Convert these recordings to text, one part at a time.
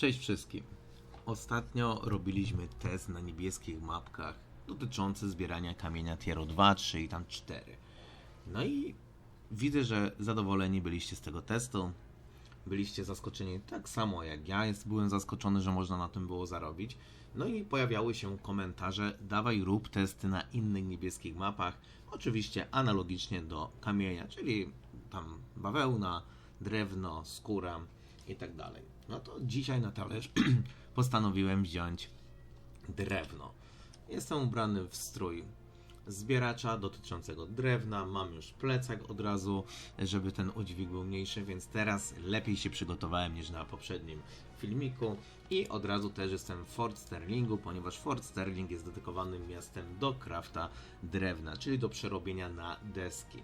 Cześć wszystkim. Ostatnio robiliśmy test na niebieskich mapkach dotyczący zbierania kamienia Tiero 2, 3 i tam 4. No i widzę, że zadowoleni byliście z tego testu. Byliście zaskoczeni tak samo jak ja. Jest, byłem zaskoczony, że można na tym było zarobić. No i pojawiały się komentarze: dawaj, rób testy na innych niebieskich mapach. Oczywiście analogicznie do kamienia, czyli tam bawełna, drewno, skóra i tak dalej. No to dzisiaj na talerz postanowiłem wziąć drewno. Jestem ubrany w strój zbieracza dotyczącego drewna. Mam już plecak od razu, żeby ten udźwig był mniejszy, więc teraz lepiej się przygotowałem niż na poprzednim filmiku. I od razu też jestem w Fort Sterlingu, ponieważ Fort Sterling jest dedykowanym miastem do krafta drewna, czyli do przerobienia na deski.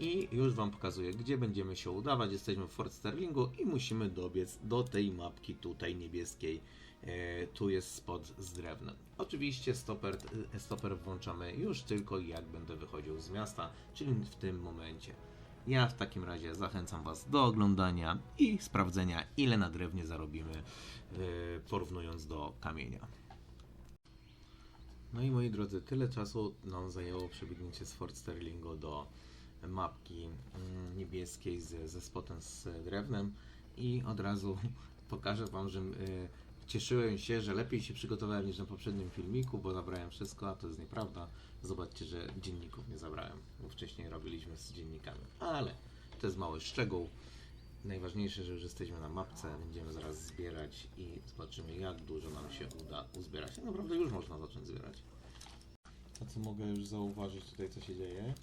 I już Wam pokazuję, gdzie będziemy się udawać. Jesteśmy w Fort Sterlingu i musimy dobiec do tej mapki tutaj niebieskiej. E, tu jest spot z drewna. Oczywiście stoper, e, stoper włączamy już tylko jak będę wychodził z miasta, czyli w tym momencie. Ja w takim razie zachęcam Was do oglądania i sprawdzenia, ile na drewnie zarobimy, e, porównując do kamienia. No i moi drodzy, tyle czasu nam zajęło przebiegnięcie z Fort Sterlingu do mapki mm, niebieskiej z, ze spotem z drewnem i od razu pokażę Wam, że cieszyłem się, że lepiej się przygotowałem niż na poprzednim filmiku, bo zabrałem wszystko, a to jest nieprawda. Zobaczcie, że dzienników nie zabrałem, bo wcześniej robiliśmy z dziennikami. Ale to jest mały szczegół. Najważniejsze, że już jesteśmy na mapce, będziemy zaraz zbierać i zobaczymy jak dużo nam się uda uzbierać. Tak naprawdę już można zacząć zbierać. A co mogę już zauważyć tutaj, co się dzieje?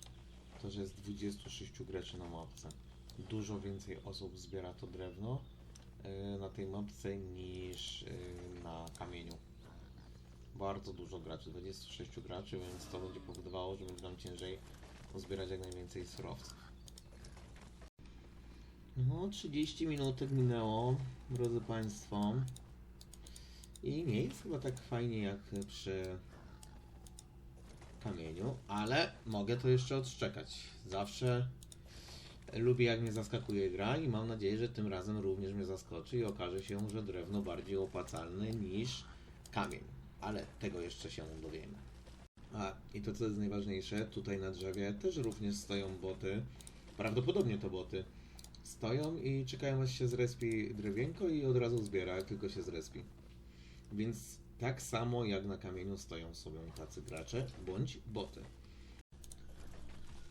To, że jest 26 graczy na mapce. Dużo więcej osób zbiera to drewno na tej mapce niż e, na kamieniu. Bardzo dużo graczy, 26 graczy, więc to będzie powodowało, że będzie nam ciężej uzbierać jak najwięcej surowców. No, 30 minutek minęło, drodzy Państwo. I nie jest chyba tak fajnie jak przy kamieniu, ale mogę to jeszcze odszczekać. Zawsze lubię jak mnie zaskakuje gra i mam nadzieję, że tym razem również mnie zaskoczy i okaże się, że drewno bardziej opłacalne niż kamień. Ale tego jeszcze się dowiemy. A, i to co jest najważniejsze, tutaj na drzewie też również stoją boty. Prawdopodobnie to boty. Stoją i czekają aż się zrespi drewienko i od razu zbiera, tylko się zrespi. Więc tak samo jak na kamieniu stoją sobie tacy gracze bądź boty.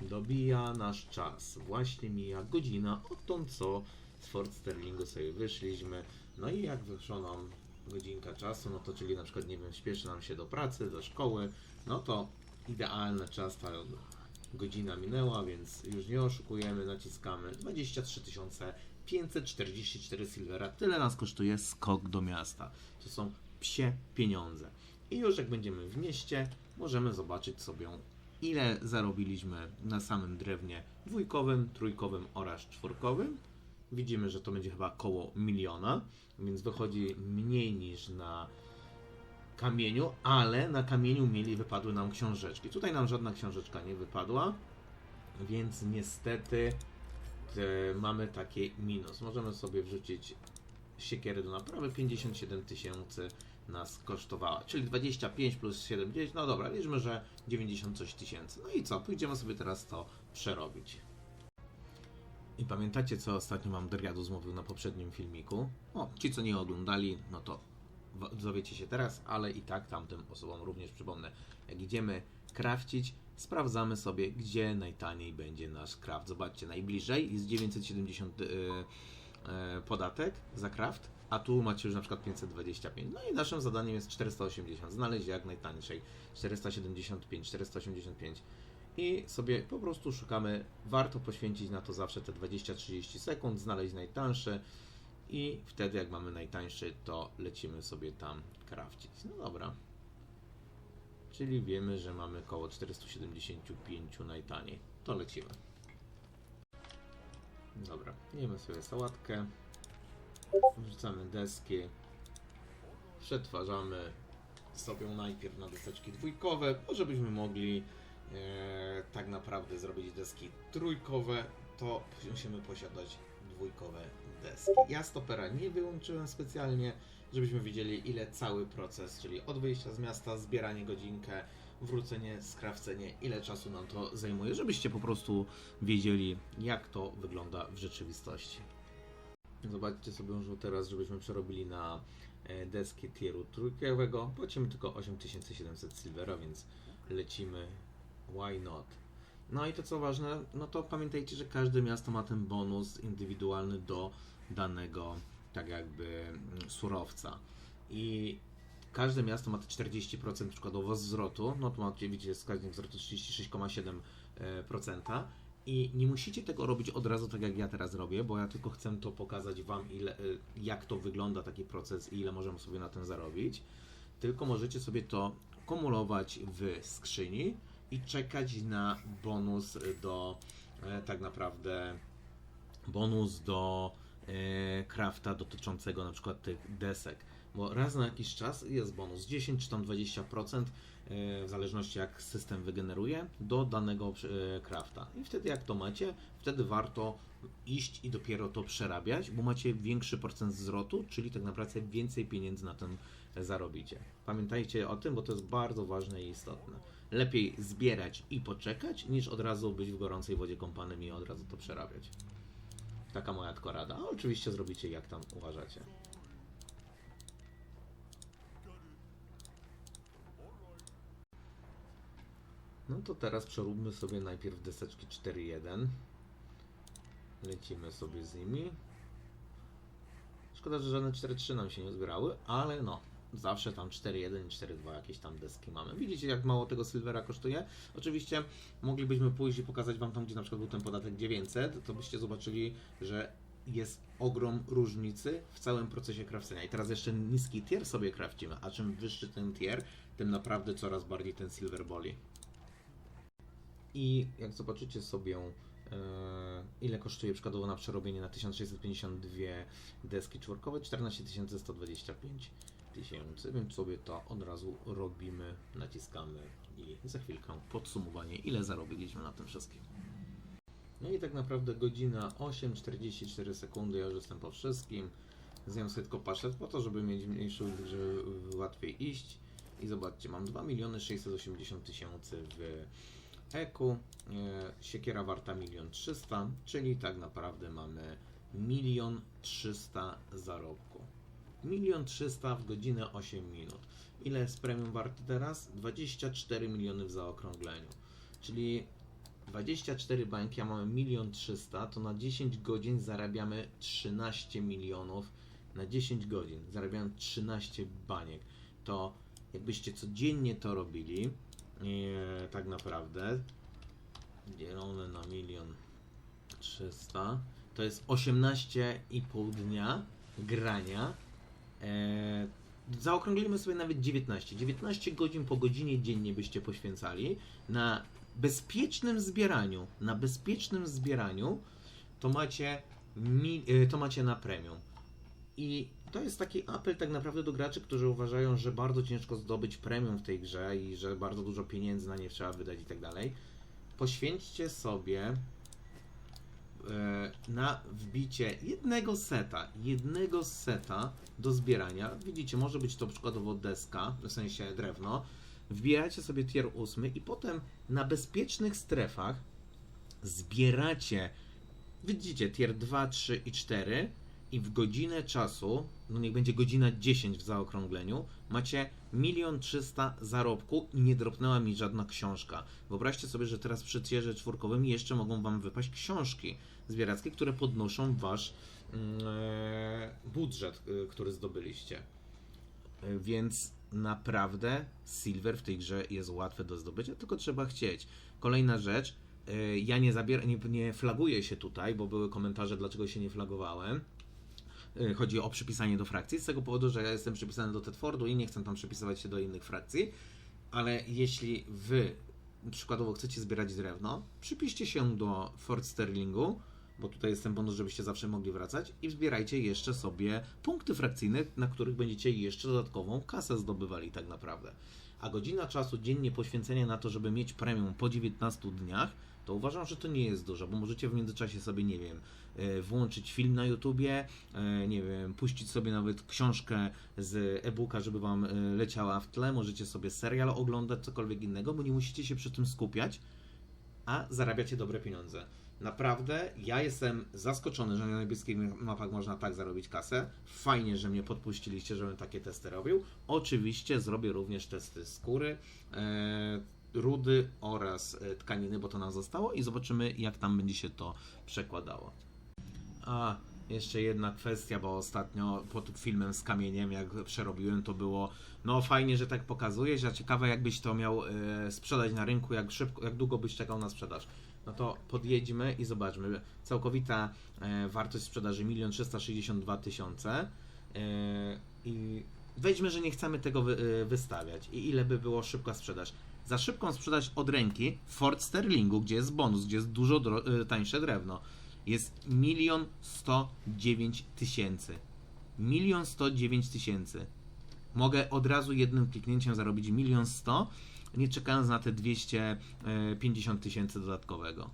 Dobija nasz czas. Właśnie mija godzina odtąd co z Fort Sterlingu sobie wyszliśmy. No i jak wyszło nam godzinka czasu, no to czyli na przykład, nie wiem, śpieszy nam się do pracy, do szkoły, no to idealny czas, ta godzina minęła, więc już nie oszukujemy, naciskamy 23 544 silvera. Tyle nas kosztuje skok do miasta. To są psie pieniądze. I już jak będziemy w mieście, możemy zobaczyć sobie, ile zarobiliśmy na samym drewnie dwójkowym, trójkowym oraz czwórkowym. Widzimy, że to będzie chyba koło miliona, więc wychodzi mniej niż na kamieniu, ale na kamieniu mieli wypadły nam książeczki. Tutaj nam żadna książeczka nie wypadła, więc niestety e, mamy taki minus. Możemy sobie wrzucić siekiery do naprawy 57 tysięcy nas kosztowała, czyli 25 plus 70, no dobra, liczmy, że 90 coś tysięcy. No i co, pójdziemy sobie teraz to przerobić. I pamiętacie, co ostatnio mam Deriadus mówił na poprzednim filmiku? O, ci, co nie oglądali, no to dowiecie się teraz, ale i tak tamtym osobom również przypomnę. Jak idziemy crafcić, sprawdzamy sobie, gdzie najtaniej będzie nasz craft. Zobaczcie, najbliżej jest 970 yy, yy, podatek za craft, a tu macie już na przykład 525. No i naszym zadaniem jest 480. Znaleźć jak najtańszej 475, 485 i sobie po prostu szukamy. Warto poświęcić na to zawsze te 20-30 sekund, znaleźć najtańsze i wtedy jak mamy najtańszy, to lecimy sobie tam crafcić. No dobra. Czyli wiemy, że mamy około 475 najtaniej. To lecimy. Dobra, jemy sobie sałatkę. Wrzucamy deski. Przetwarzamy sobie najpierw na deseczki dwójkowe, bo żebyśmy mogli e, tak naprawdę zrobić deski trójkowe, to musimy posiadać dwójkowe deski. Ja stopera nie wyłączyłem specjalnie, żebyśmy wiedzieli ile cały proces, czyli od wyjścia z miasta, zbieranie godzinkę, wrócenie, skrawcenie, ile czasu nam to zajmuje, żebyście po prostu wiedzieli jak to wygląda w rzeczywistości. Zobaczcie sobie już teraz, żebyśmy przerobili na e, deski tieru trójkowego. Płacimy tylko 8700 silvera, więc lecimy. Why not? No i to co ważne, no to pamiętajcie, że każde miasto ma ten bonus indywidualny do danego, tak jakby mm, surowca. I każde miasto ma te 40% przykładowo zwrotu. No tu macie, widzicie, wskaźnik zwrotu 36,7%. I nie musicie tego robić od razu tak jak ja teraz robię, bo ja tylko chcę to pokazać Wam, ile, y, jak to wygląda taki proces i ile możemy sobie na tym zarobić. Tylko możecie sobie to kumulować w skrzyni i czekać na bonus do e, tak naprawdę bonus do e, crafta dotyczącego na przykład tych desek. Bo raz na jakiś czas jest bonus 10 czy tam 20% e, w zależności jak system wygeneruje do danego e, crafta. I wtedy jak to macie, wtedy warto iść i dopiero to przerabiać, bo macie większy procent zwrotu, czyli tak naprawdę więcej pieniędzy na tym zarobicie. Pamiętajcie o tym, bo to jest bardzo ważne i istotne. Lepiej zbierać i poczekać, niż od razu być w gorącej wodzie kąpanym i od razu to przerabiać. Taka moja tylko rada. A oczywiście zrobicie jak tam uważacie. No to teraz przeróbmy sobie najpierw deseczki 4.1. Lecimy sobie z nimi. Szkoda, że żadne 4.3 nam się nie zbierały, ale no, zawsze tam 4.1 i 4.2 jakieś tam deski mamy. Widzicie, jak mało tego Silvera kosztuje? Oczywiście moglibyśmy pójść i pokazać Wam tam, gdzie na przykład był ten podatek 900, to byście zobaczyli, że jest ogrom różnicy w całym procesie krawcenia. I teraz jeszcze niski tier sobie krawcimy, a czym wyższy ten tier, tym naprawdę coraz bardziej ten Silver boli. I jak zobaczycie sobie, e, ile kosztuje przykładowo na przerobienie na 1652 deski czwórkowe, 14 125 tysięcy, więc sobie to od razu robimy, naciskamy i za chwilkę podsumowanie, ile zarobiliśmy na tym wszystkim. No i tak naprawdę godzina 8.44 sekundy, ja już jestem po wszystkim. Zjem sobie tylko paszet po to, żeby mieć mniejszy żeby łatwiej iść. I zobaczcie, mam 2 miliony 680 tysięcy w eku. E, Siekiera warta 1 300 czyli tak naprawdę mamy 1 300 zarobku. 1 300 w godzinę 8 minut. Ile jest premium warty teraz? 24 miliony w zaokrągleniu. Czyli 24 bańki, a mamy 1 300, to na 10 godzin zarabiamy 13 milionów. Na 10 godzin zarabiamy 13 baniek. To jakbyście codziennie to robili, e, tak naprawdę, dzielone na 1 300, to jest 18,5 dnia grania. E, zaokrąglimy sobie nawet 19. 19 godzin po godzinie dziennie byście poświęcali na bezpiecznym zbieraniu, na bezpiecznym zbieraniu, to macie, y, to macie na premium. I to jest taki apel tak naprawdę do graczy, którzy uważają, że bardzo ciężko zdobyć premium w tej grze i że bardzo dużo pieniędzy na nie trzeba wydać i tak dalej. Poświęćcie sobie e, na wbicie jednego seta, jednego seta do zbierania. Widzicie, może być to przykładowo deska, w sensie drewno. Wbijacie sobie tier 8 i potem na bezpiecznych strefach zbieracie, widzicie, tier 2, 3 i 4 i w godzinę czasu, no niech będzie godzina 10 w zaokrągleniu, macie 1 300 zarobku i nie dropnęła mi żadna książka. Wyobraźcie sobie, że teraz przy tierze czwórkowym jeszcze mogą Wam wypaść książki zbierackie, które podnoszą Wasz e, budżet, e, który zdobyliście. E, Więc naprawdę silver w tej grze jest łatwe do zdobycia, tylko trzeba chcieć. Kolejna rzecz, ja nie, zabier- nie, nie flaguję się tutaj, bo były komentarze, dlaczego się nie flagowałem. E, Chodzi o przypisanie do frakcji, z tego powodu, że ja jestem przypisany do Tedfordu i nie chcę tam przypisywać się do innych frakcji, ale jeśli wy przykładowo chcecie zbierać drewno, przypiszcie się do Fort Sterlingu, bo tutaj jest ten bonus, żebyście zawsze mogli wracać i zbierajcie jeszcze sobie punkty frakcyjne, na których będziecie jeszcze dodatkową kasę zdobywali tak naprawdę. A godzina czasu dziennie poświęcenia na to, żeby mieć premium po 19 dniach, to uważam, że to nie jest dużo, bo możecie w międzyczasie sobie, nie wiem, e, włączyć film na YouTubie, e, nie wiem, puścić sobie nawet książkę z e-booka, żeby wam e, leciała w tle, możecie sobie serial oglądać, cokolwiek innego, bo nie musicie się przy tym skupiać, a zarabiacie dobre pieniądze. Naprawdę, ja jestem zaskoczony, że na niebieskich mapach można tak zarobić kasę. Fajnie, że mnie podpuściliście, żebym takie testy robił. Oczywiście zrobię również testy skóry, e, rudy oraz e, tkaniny, bo to nam zostało i zobaczymy, jak tam będzie się to przekładało. A, jeszcze jedna kwestia, bo ostatnio pod filmem z kamieniem, jak przerobiłem, to było no fajnie, że tak pokazujesz, a ciekawe jakbyś to miał e, sprzedać na rynku, jak szybko, jak długo byś czekał na sprzedaż. No to podjedźmy i zobaczmy. Całkowita e, wartość sprzedaży 1 362 tysiące e, i weźmy, że nie chcemy tego wy, wystawiać i ile by było szybka sprzedaż. Za szybką sprzedaż od ręki w Fort Sterlingu, gdzie jest bonus, gdzie jest dużo e, tańsze drewno, jest 1 109 tysięcy. 1 109 tysięcy. Mogę od razu jednym kliknięciem zarobić 1 100 nie czekając na te 250 tysięcy dodatkowego.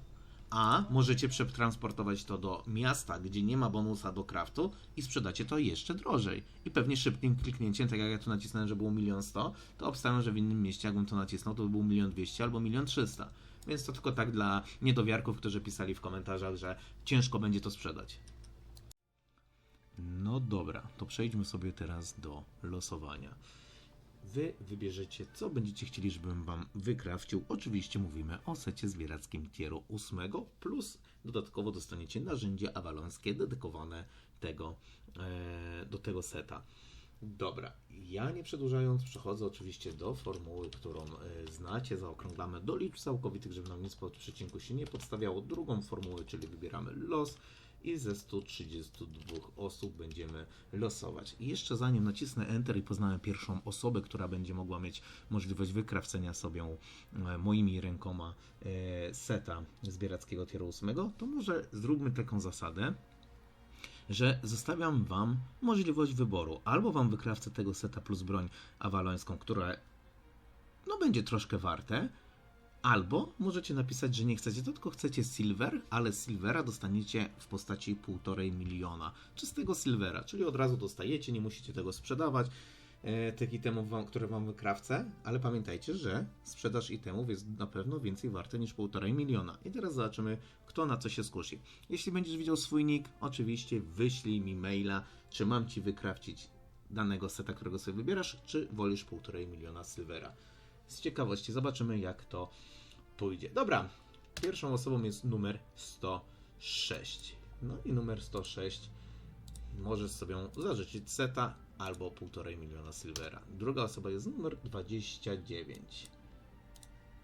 A możecie przetransportować to do miasta, gdzie nie ma bonusa do craftu i sprzedacie to jeszcze drożej. I pewnie szybkim kliknięciem, tak jak ja tu nacisnąłem, że było 1 100 to obstawiam, że w innym mieście, jakbym to nacisnął, to by było 1 200 albo 1 300 Więc to tylko tak dla niedowiarków, którzy pisali w komentarzach, że ciężko będzie to sprzedać. No dobra, to przejdźmy sobie teraz do losowania. Wy wybierzecie, co będziecie chcieli, żebym Wam wykrawcił. Oczywiście mówimy o secie zbierackim tieru 8, plus dodatkowo dostaniecie narzędzie awalońskie dedykowane tego, e, do tego seta. Dobra, ja nie przedłużając, przechodzę oczywiście do formuły, którą e, znacie. Zaokrąglamy do liczb całkowitych, żeby nam nic po przecinku się nie podstawiało. Drugą formułę, czyli wybieramy los i ze 132 osób będziemy losować. I jeszcze zanim nacisnę Enter i poznałem pierwszą osobę, która będzie mogła mieć możliwość wykrawcenia sobie e, moimi rękoma e, seta zbierackiego tieru 8, to może zróbmy taką zasadę, że zostawiam Wam możliwość wyboru. Albo Wam wykrawcę tego seta plus broń awalońską, która no będzie troszkę warte, Albo możecie napisać, że nie chcecie, to tylko chcecie silver, ale silvera dostaniecie w postaci 1,5 miliona czystego silvera, czyli od razu dostajecie, nie musicie tego sprzedawać, e, tych itemów, wam, które wam wykrawcę, ale pamiętajcie, że sprzedaż itemów jest na pewno więcej warte niż 1,5 miliona. I teraz zobaczymy, kto na co się skusi. Jeśli będziesz widział swój nick, oczywiście wyślij mi maila, czy mam ci wykrawcić danego seta, którego sobie wybierasz, czy wolisz 1,5 miliona silvera. Z ciekawości zobaczymy, jak to pójdzie. Dobra, pierwszą osobą jest numer 106. No i numer 106 możesz sobie zażyczyć seta albo 1,5 miliona silvera. Druga osoba jest numer 29.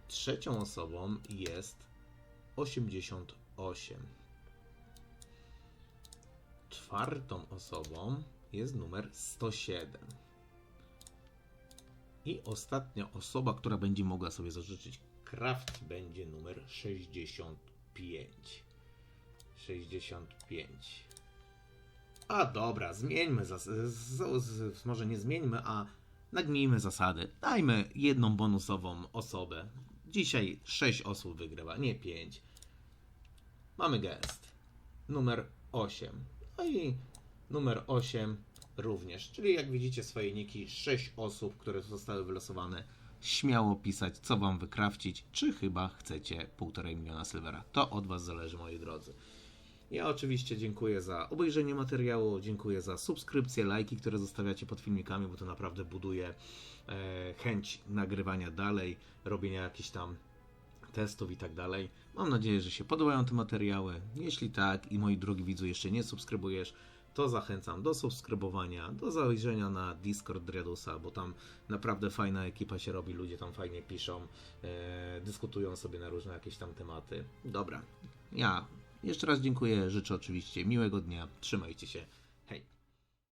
Trzecią osobą jest 88. Czwartą osobą jest numer 107. I ostatnia osoba, która będzie mogła sobie zażyczyć Kraft będzie numer 65. 65. A dobra, zmieńmy zasady. Może nie zmieńmy, a nagmijmy zasady. Dajmy jedną bonusową osobę. Dzisiaj 6 osób wygrywa, nie 5. Mamy gest. Numer 8. No i numer 8 również. Czyli jak widzicie swoje niki, 6 osób, które zostały wylosowane śmiało pisać, co wam wykrawcić, czy chyba chcecie 1,5 miliona silvera. To od was zależy, moi drodzy. Ja oczywiście dziękuję za obejrzenie materiału, dziękuję za subskrypcje, lajki, które zostawiacie pod filmikami, bo to naprawdę buduje e, chęć nagrywania dalej, robienia jakichś tam testów i tak dalej. Mam nadzieję, że się podobają te materiały. Jeśli tak i moi drogi widzu jeszcze nie subskrybujesz, to zachęcam do subskrybowania, do zajrzenia na Discord Dreadusa, bo tam naprawdę fajna ekipa się robi, ludzie tam fajnie piszą, e, dyskutują sobie na różne jakieś tam tematy. Dobra, ja jeszcze raz dziękuję, życzę oczywiście miłego dnia, trzymajcie się,